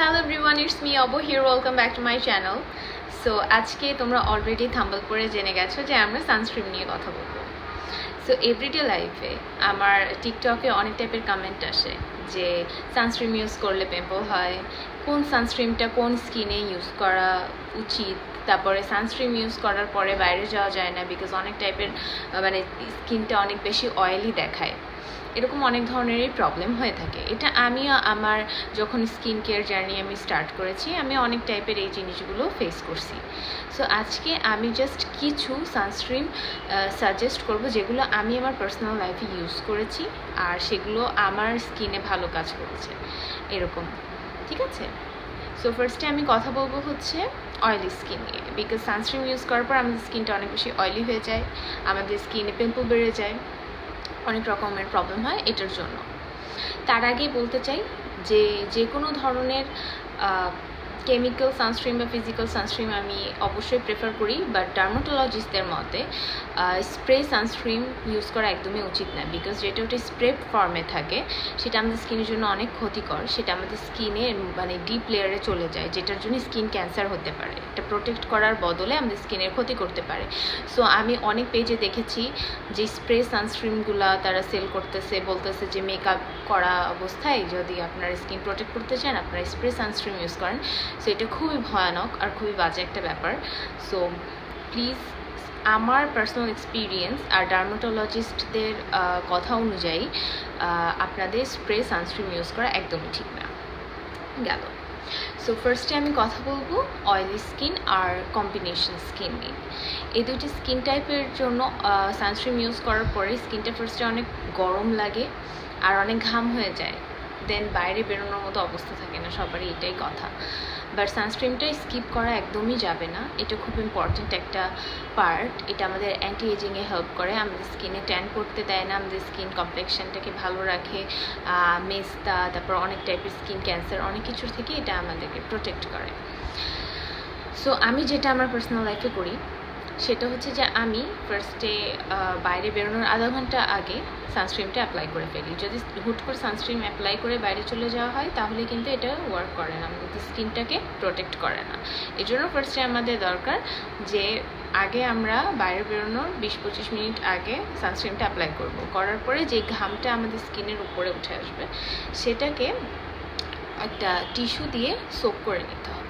Hello everyone it's me অবো here welcome back to my channel so আজকে তোমরা already থাম্বল করে জেনে গেছো যে আমরা সানস্ক্রিন নিয়ে কথা বলব। সো এভরিডে লাইফে আমার টিকটকে অনেক টাইপের কমেন্ট আসে যে সানস্ক্রিন ইউজ করলে পিম্পল হয়, কোন সানস্ক্রিনটা কোন স্কিনে ইউজ করা উচিত, তারপরে সানস্ক্রিন ইউজ করার পরে বাইরে যাওয়া যায় না বিকজ অনেক টাইপের মানে স্কিনটা অনেক বেশি অয়েলি দেখায়। এরকম অনেক ধরনেরই প্রবলেম হয়ে থাকে। এটা আমিও আমার যখন স্কিন কেয়ার জার্নি আমি স্টার্ট করেছি, আমি অনেক টাইপের এই জিনিসগুলো ফেস করছি। সো আজকে আমি জাস্ট কিছু সানস্ক্রিন সাজেস্ট করব যেগুলো আমি আমার পার্সোনাল লাইফে ইউজ করেছি আর সেগুলো আমার স্কিনে ভালো কাজ করেছে। এরকম। ঠিক আছে? সো ফার্স্টে আমি কথা বলব হচ্ছে অয়েলি স্কিন নিয়ে। বিকজ সানস্ক্রিন ইউজ করার পর আমাদের স্কিনটা অনেক বেশি অয়েলি হয়ে যায়, আমাদের স্কিনে পিম্পল বেড়ে যায়। অনেক রকমের প্রবলেম হয় এটার জন্য। তার আগে বলতে চাই যে যে কোনো ধরনের কেমিক্যাল সানস্ক্রিন বা ফিজিক্যাল সানস্ক্রিন আমি অবশ্যই প্রেফার করি বাট ডার্মাটোলজিস্টদের মতে স্প্রে সানস্ক্রিন ইউজ করা একদমই উচিত না বিকজ যেটা ওটা স্প্রে ফর্মে থাকে, সেটা আমাদের স্কিনের জন্য অনেক ক্ষতিকর, সেটা আমাদের স্কিনে মানে ডিপ লেয়ারে চলে যায়, যেটার জন্য স্কিন ক্যান্সার হতে পারে। এটা প্রোটেক্ট করার বদলে আমাদের স্কিনের ক্ষতি করতে পারে। সো আমি অনেক পেজে দেখেছি যে স্প্রে সানস্ক্রিনগুলো তারা সেল করতেছে, বলতেছে যে মেকআপ করা অবস্থায় যদি আপনার স্কিন প্রোটেক্ট করতে চান, আপনারা স্প্রে সানস্ক্রিন ইউজ করেন। সো এটা খুবই ভয়ানক আর খুবই বাজে একটা ব্যাপার। সো প্লিজ আমার পার্সোনাল এক্সপিরিয়েন্স আর ডার্মাটোলজিস্টদের কথা অনুযায়ী আপনাদের স্প্রে সানস্ক্রিন ইউজ করা একদমই ঠিক না। গেল। সো ফার্স্টে আমি কথা বলব অয়েলি স্কিন আর কম্বিনেশন স্কিন নিয়ে। এই দুটি স্কিন টাইপের জন্য সানস্ক্রিন ইউজ করার পরে স্কিনটা ফার্স্টে অনেক গরম লাগে আর অনেক ঘাম হয়ে যায়। দেন বাইরে বেরোনোর মতো অবস্থা থাকে না, সবারই এটাই কথা। বাট সানস্ক্রিনটা স্কিপ করা একদমই যাবে না। এটা খুব ইম্পর্ট্যান্ট একটা পার্ট এটা আমাদের অ্যান্টি এজিংয়ে হেল্প করে। আমাদের স্কিনে ট্যান করতে দেয় না। আমাদের স্কিন কমপ্লেকশনটাকে ভালো রাখে। মেস্তা, তারপর অনেক টাইপের স্কিন ক্যান্সার অনেক কিছুর থেকে এটা আমাদেরকে প্রোটেক্ট করে। সো আমি যেটা আমার পার্সোনাল লাইফে করি সেটা হচ্ছে যে আমি ফার্স্টে বাইরে বেরোনোর আধা ঘণ্টা আগে সানস্ক্রিনটা অ্যাপ্লাই করে ফেলি। যদি হুট করে সানস্ক্রিন অ্যাপ্লাই করে বাইরে চলে যাওয়া হয়, তাহলে কিন্তু এটা ওয়ার্ক করে না। আমাদের স্কিনটাকে প্রোটেক্ট করে না। এই জন্য ফার্স্টে আমাদের দরকার যে আগে আমরা বাইরে বেরোনোর বিশ পঁচিশ মিনিট আগে সানস্ক্রিনটা অ্যাপ্লাই করব। করার পরে যে ঘামটা আমাদের স্কিনের উপরে উঠে আসবে, সেটাকে একটা টিস্যু দিয়ে সোপ করে নিতে হবে।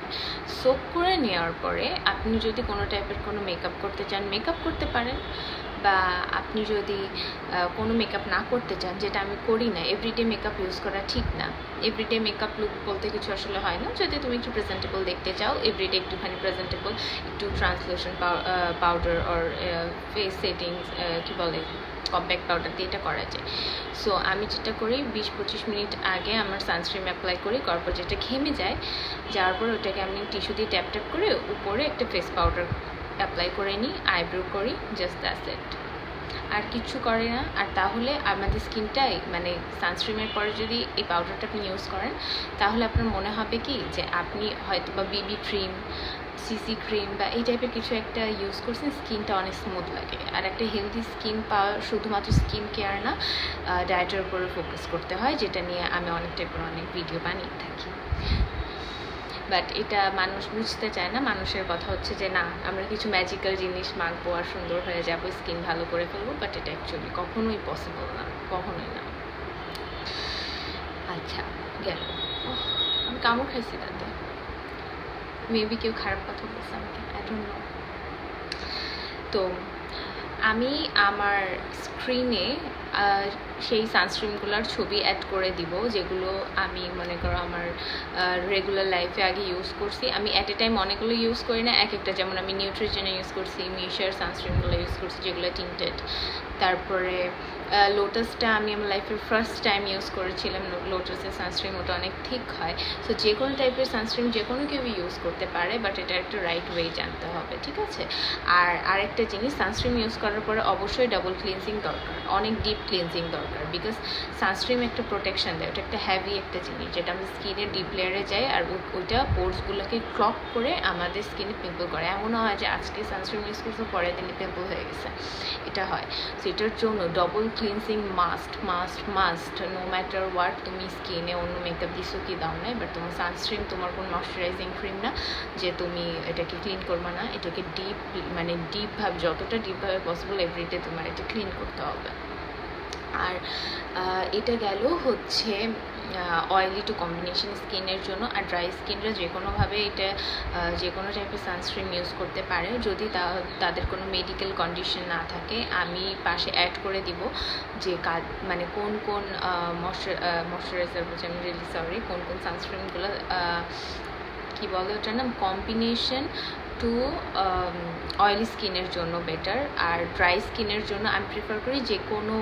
সোপ করে নেওয়ার পরে আপনি যদি কোনো টাইপের কোনো মেকআপ করতে চান মেকআপ করতে পারেন বা আপনি যদি কোনো মেকআপ না করতে চান, যেটা আমি করি না এভরিডে মেকআপ ইউজ করা ঠিক না। এভরিডে মেকআপ লুক বলতে কিছু আসলে হয় না। যদি তুমি একটু প্রেজেন্টেবল দেখতে চাও এভরিডে একটুখানি প্রেজেন্টেবল একটু translation powder or face settings কী বলে? কম্প্যাক্ট পাউডার দিয়ে এটা করা যায়। সো আমি যেটা করি, বিশ পঁচিশ মিনিট আগে আমার সানস্ক্রিন অ্যাপ্লাই করি, তারপর যেটা ঘেমে যায়, যাওয়ার পর ওটাকে আমি টিস্যু দিয়ে ট্যাপ ট্যাপ করে উপরে একটা ফেস পাউডার অ্যাপ্লাই করে নিই আইব্রো করি জাস্ট দ্যাটস ইট আর কিছু করে না। আর তাহলে আমাদের স্কিনটাই মানে সানস্ক্রিনের পরে যদি এই পাউডারটা আপনি ইউজ করেন, তাহলে আপনার মনে হবে কি যে আপনি হয়তো বা বিবি ক্রিম সিসি ক্রিম বা এই টাইপের কিছু একটা ইউজ করছেন, স্কিনটা অনেক স্মুথ লাগে। আর একটা হেলদি স্কিন পাওয়া শুধুমাত্র স্কিন কেয়ার না ডায়েটের উপরে ফোকাস করতে হয়, যেটা নিয়ে আমি অনেক টাইপের অনেক ভিডিও বানিয়ে থাকি। বাট এটা মানুষ বুঝতে চায় না। মানুষের কথা হচ্ছে যে, না, আমরা কিছু ম্যাজিক্যাল জিনিস মাখবো আর সুন্দর হয়ে যাব স্কিন ভালো করে ফেলব বাট এটা অ্যাকচুয়ালি কখনোই পসিবল না। কখনোই না। আচ্ছা গেল। আমি কামড় খাইছি তাতে মেবি কেউ খারাপ কথা বলছে আমাকে আই তো, আমি আমার স্ক্রিনে সেই সানস্ক্রিনগুলোর ছবি অ্যাড করে দিব, যেগুলো আমি মনে করো আমার রেগুলার লাইফে আগে ইউজ করছি। আমি অ্যাট এ টাইম অনেকগুলো ইউজ করি না, এক একটা যেমন আমি নিউট্রিজেনে ইউজ করছি মিশার সানস্ক্রিনগুলো ইউজ করছি, যেগুলো টিন্টেড তারপরে লোটাসটা আমি আমার লাইফের ফার্স্ট টাইম ইউজ করেছিলাম। লোটাসের সানস্ক্রিন ওটা অনেক ঠিক হয়। সো যে কোনো টাইপের সানস্ক্রিন যে কোনো কেউ ইউজ করতে পারে বাট এটা একটা রাইট ওয়ে জানতে হবে, ঠিক আছে? আর আরেকটা জিনিস সানস্ক্রিন ইউজ করার পরে অবশ্যই ডাবল ক্লিনজিং দরকার। অনেক ডিপ ক্লিনজিং দরকার। বিকজ সানস্ক্রিন একটা প্রোটেকশন দেয়। ওটা একটা হ্যাভি একটা জিনিস। যেটা আমাদের স্কিনের ডিপ লেয়ারে যায় আর ওইটা পোর্সগুলোকে ক্লক করে আমাদের স্কিনে পিম্পল করে। এমনও হয় যে আজকে সানস্ক্রিন ইউজ করছে, পরের দিনে পিম্পল হয়ে গেছে। এটা হয়। সো এটার জন্য double cleansing must must must no matter what তুমি স্কিনে অন্য মেকআপ দিছো কি দাও না এবার তোমার সানস্ক্রিন তোমার কোনো ময়শ্চারাইজিং ক্রিম না, যে তুমি এটাকে ক্লিন করবে না, এটাকে ডিপ মানে ডিপভাবে যতটা ডিপভাবে পসিবল এভরিডে তোমার এটা ক্লিন করতে হবে। আর এটা গেল হচ্ছে অয়েলি টু কম্বিনেশন স্কিনের জন্য আর ড্রাই স্কিনরা যে কোনোভাবে এটা যে কোনো টাইপের সানস্ক্রিন ইউজ করতে পারে। যদি তাদের কোনো মেডিকেল কন্ডিশন না থাকে, আমি পাশে অ্যাড করে দিব যে কাজ মানে কোন কোন ময়শ্চারাইজার বলছি আমি রিয়েলি সরি কোন কোন সানস্ক্রিনগুলো কী বলে ওটার নাম? কম্বিনেশন টু অয়েলি স্কিনের জন্য বেটার আর ড্রাই স্কিনের জন্য আমি প্রিফার করি যে কোনো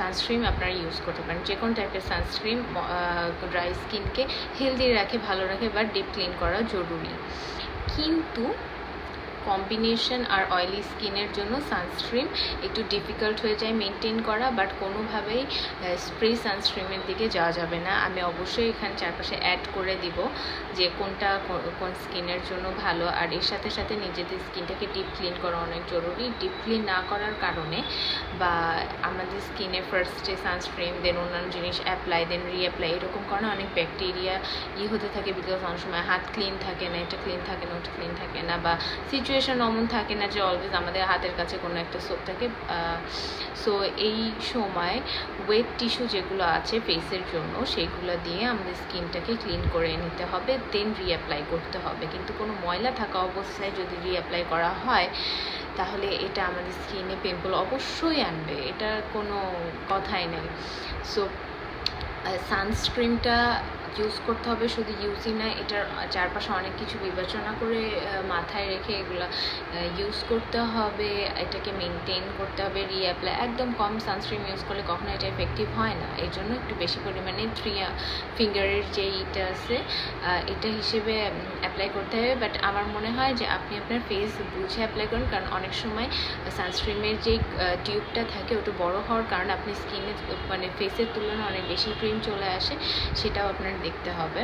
সানস্ক্রিম আপনারা ইউজ করতে পারেন। যে কোনো টাইপের সানস্ক্রিম ড্রাই স্কিনকে হেলদি রাখে, ভালো রাখে বা ডিপ ক্লিন করা জরুরি। কিন্তু কম্বিনেশন আর অয়েলি স্কিনের জন্য সানস্ক্রিন একটু ডিফিকাল্ট হয়ে যায় মেনটেন করা বাট কোনোভাবেই স্প্রে সানস্ক্রিনের দিকে যাওয়া যাবে না। আমি অবশ্যই এখানে চারপাশে অ্যাড করে দিব যে কোনটা কোন স্কিনের জন্য ভালো। আর এর সাথে সাথে নিজেদের স্কিনটাকে ডিপ ক্লিন করা অনেক জরুরি। ডিপ ক্লিন না করার কারণে বা আমাদের স্কিনে ফার্স্টে সানস্ক্রিন দেন অন্যান্য জিনিস অ্যাপ্লাই দেন রিঅ্যাপ্লাই এরকম কারণে অনেক ব্যাকটেরিয়া ই হতে থাকে বিকজ অনেক সময় হাত ক্লিন থাকে না, এটা ক্লিন থাকে না, ওটা ক্লিন থাকে না, বা সিচুয়েশন অমন থাকে না যে অলওয়েজ আমাদের হাতের কাছে কোনো একটা সোপ থাকে। সো এই সময় ওয়েট টিস্যু যেগুলো আছে ফেসের জন্য, সেগুলো দিয়ে আমাদের স্কিনটাকে ক্লিন করে নিতে হবে দেন রিঅ্যাপ্লাই করতে হবে। কিন্তু কোনো ময়লা থাকা অবস্থায় যদি রিঅ্যাপ্লাই করা হয়, তাহলে এটা আমাদের স্কিনে পিম্পল অবশ্যই আনবে এটা কোনো কথাই নেই। সো সানস্ক্রিনটা ইউজ করতে হবে, শুধু ইউজই না এটার চারপাশে অনেক কিছু বিবেচনা করে মাথায় রেখে এগুলো ইউজ করতে হবে, এটাকে মেনটেন করতে হবে রিঅ্যাপ্লাই একদম কম সানস্ক্রিন ইউজ করলে কখনো এটা এফেক্টিভ হয় না। এই জন্য একটু বেশি পরিমাণে থ্রি ফিঙ্গারের যে ইটা আছে এটা হিসেবে অ্যাপ্লাই করতে হবে। বাট আমার মনে হয় যে আপনি আপনার ফেস বুঝে অ্যাপ্লাই করুন, কারণ অনেক সময় সানস্ক্রিনের যে টিউবটা থাকে, ওটা বড় হওয়ার কারণে আপনি স্কিনে মানে ফেসের তুলনায় অনেক বেশি ক্রিম চলে আসে, সেটাও আপনার দেখতে হবে।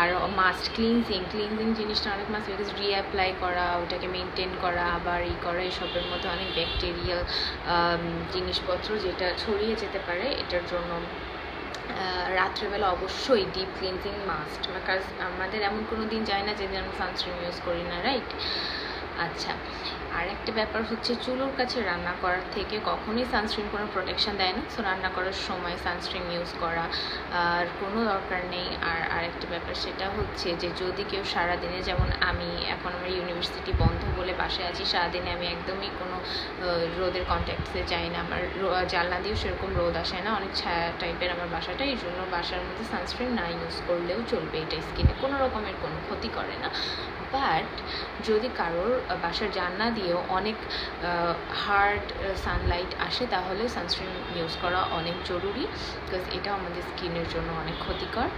আর মাস্ট ক্লিনজিং ক্লিনজিং জিনিসটা অনেক মাস্ট বিকজ রিঅ্যাপ্লাই করা, ওটাকে মেনটেন করা, আবার ই করা, এসবের মধ্যে অনেক ব্যাকটেরিয়াল জিনিসপত্র যেটা ছড়িয়ে যেতে পারে, এটার জন্য। রাত্রেবেলা অবশ্যই ডিপ ক্লিনজিং মাস্ট বিকজ আমাদের এমন কোনো দিন যায় না যেদিন আমরা সানস্ক্রিন ইউজ করি না রাইট আচ্ছা আর একটা ব্যাপার হচ্ছে চুলোর কাছে রান্না করার থেকে কখনোই সানস্ক্রিন কোনো প্রোটেকশান দেয় না। সো রান্না করার সময় সানস্ক্রিন ইউজ করা আর কোনো দরকার নেই। আর আরেকটা ব্যাপার সেটা হচ্ছে যে, যদি কেউ সারাদিনে যেমন আমি, এখন আমার ইউনিভার্সিটি বন্ধ বলে বাসায় আছি, সারাদিনে আমি একদমই কোনো রোদের কন্ট্যাক্টসে যাই না। আমার জানলা দিয়েও সেরকম রোদ আসে না। অনেক ছায়া টাইপের আমার বাসাটা। এই জন্য বাসার মধ্যে সানস্ক্রিন না ইউজ করলেও চলবে এটা স্কিনে কোনো রকমের কোনো ক্ষতি করে না। বাট যদি কারোর বাসার জানলা দিয়েও অনেক হার্ড সানলাইট আসে, তাহলে সানস্ক্রিন ইউজ করা অনেক জরুরি বিকজ এটা আমাদের স্কিনের জন্য অনেক ক্ষতিকর।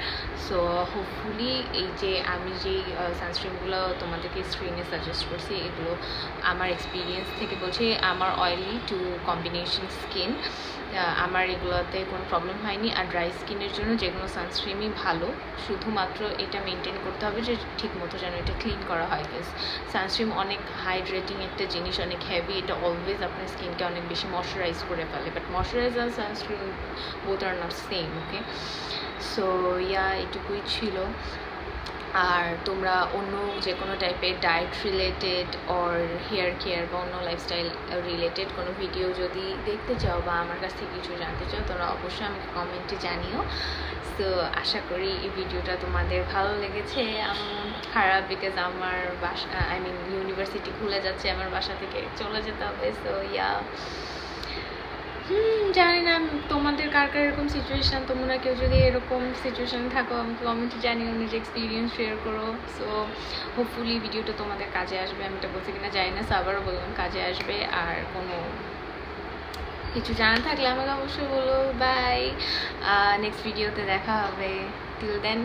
সো হোপফুলি এই যে আমি যেই সানস্ক্রিনগুলো তোমাদেরকে স্ক্রিনে সাজেস্ট করছি, এগুলো আমার এক্সপিরিয়েন্স থেকে বলছি আমার অয়েলি টু কম্বিনেশন স্কিন আমার এগুলোতে কোনো প্রবলেম হয়নি। আর ড্রাই স্কিনের জন্য যে কোনো সানস্ক্রিনই ভালো, শুধুমাত্র এটা মেনটেন করতে হবে যে ঠিক মতো যেন এটা ক্লিন করা হয়। বিকজ সানস্ক্রিন অনেক হাইড্রেটিং একটা জিনিস, অনেক হেভি এটা অলওয়েজ আপনার স্কিনকে অনেক বেশি ময়শ্চারাইজ করে ফেলে। But moisturiser sunscreen both are not same okay so yeah এটুকুই ছিল। আর তোমরা অন্য যে কোনো টাইপের diet related or hair care বা অন্য লাইফস্টাইল রিলেটেড কোনো ভিডিও যদি দেখতে চাও বা আমার কাছ থেকে কিছু জানতে চাও, তোমরা অবশ্যই আমাকে কমেন্টে জানিও। সো আশা করি এই ভিডিওটা তোমাদের ভালো লেগেছে। খারাপ বিকজ আমার বাসা আই মিন ইউনিভার্সিটি খুলে যাচ্ছে, আমার বাসা থেকে চলে যেতে হবে। সো ইয়া জানি না, তোমাদের কার কার এরকম সিচুয়েশান তোমরা কেউ যদি এরকম সিচুয়েশানে থাকো, আমাকে কমেন্টে জানিও নিজের এক্সপিরিয়েন্স শেয়ার করো। সো হোপফুলি ভিডিওটা তোমাদের কাজে আসবে, আমি এটা বলছি কিনা জানি না সো বললাম, কাজে আসবে। আর কোনো কিছু জানা থাকলে আমাকে অবশ্যই বলো। বাই নেক্সট ভিডিওতে দেখা হবে। Till then